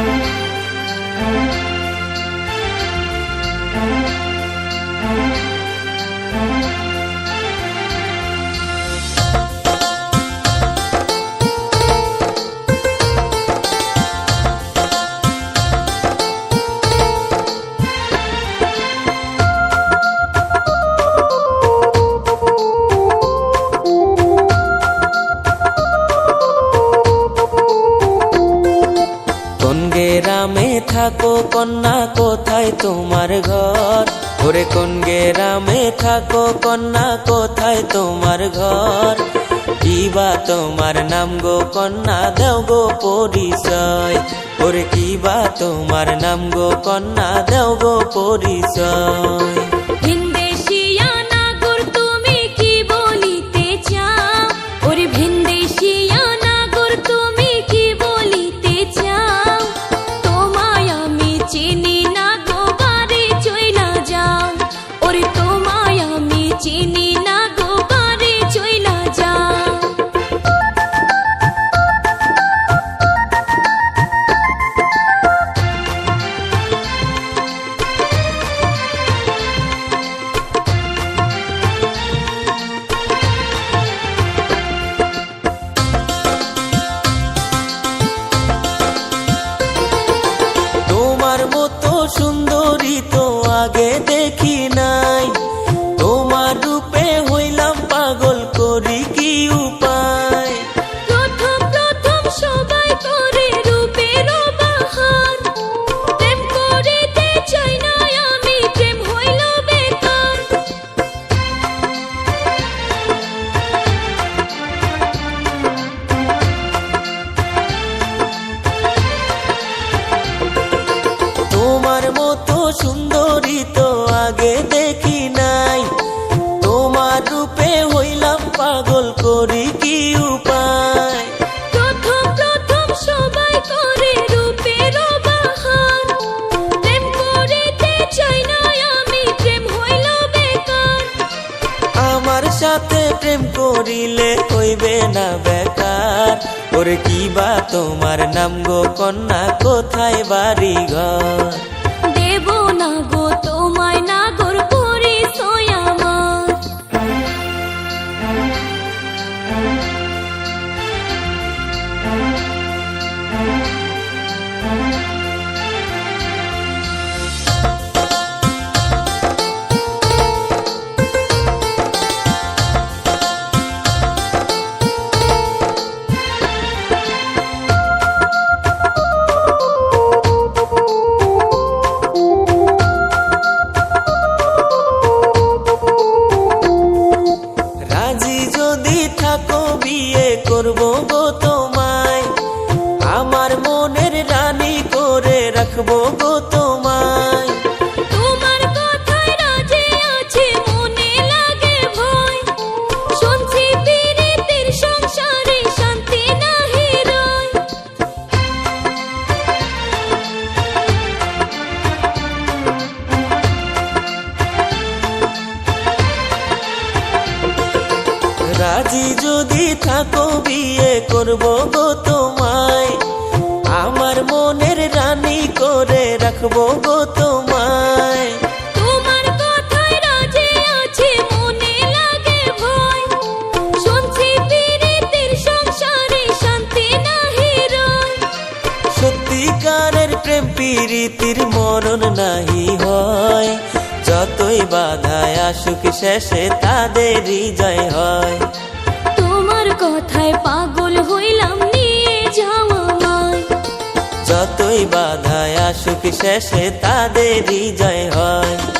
কোন থাকো কন্যা, কোথায় তোমার ঘর? ওরে কোন গেরামে থাকো কন্যা, কোথায় তোমার ঘর? কিবা তোমার নাম গো কন্যা, দেও গো পরিচয়। ওরে কিবা তোমার নাম গো কন্যা, দেও গো পরিচয়। পাগল করি কি সাথে প্রেম করিলে হইবে না বেকার। ওরে কি বা তোমার নাম গো কন্যা, কোথায় বাড়ি ঘর দেব না গো তোমায় নাগর করব গো তোমায় রাজি যদি থাকো বিয়ে করব গো তোমায়। আমার মনের রানী করে রাখব গো তোমায়। মনে পীড়িতের সত্যিকারের প্রেম প্রীতির মরণ নাহি হয়। যতই বাধায় আসুক শেষে তাদেরই জয় হয়। তোমার কথায় পাগল হইলাম নিয়ে যাওয়া মায়। যতই বাধায় আসুক শেষে তাদেরই জয় হয়।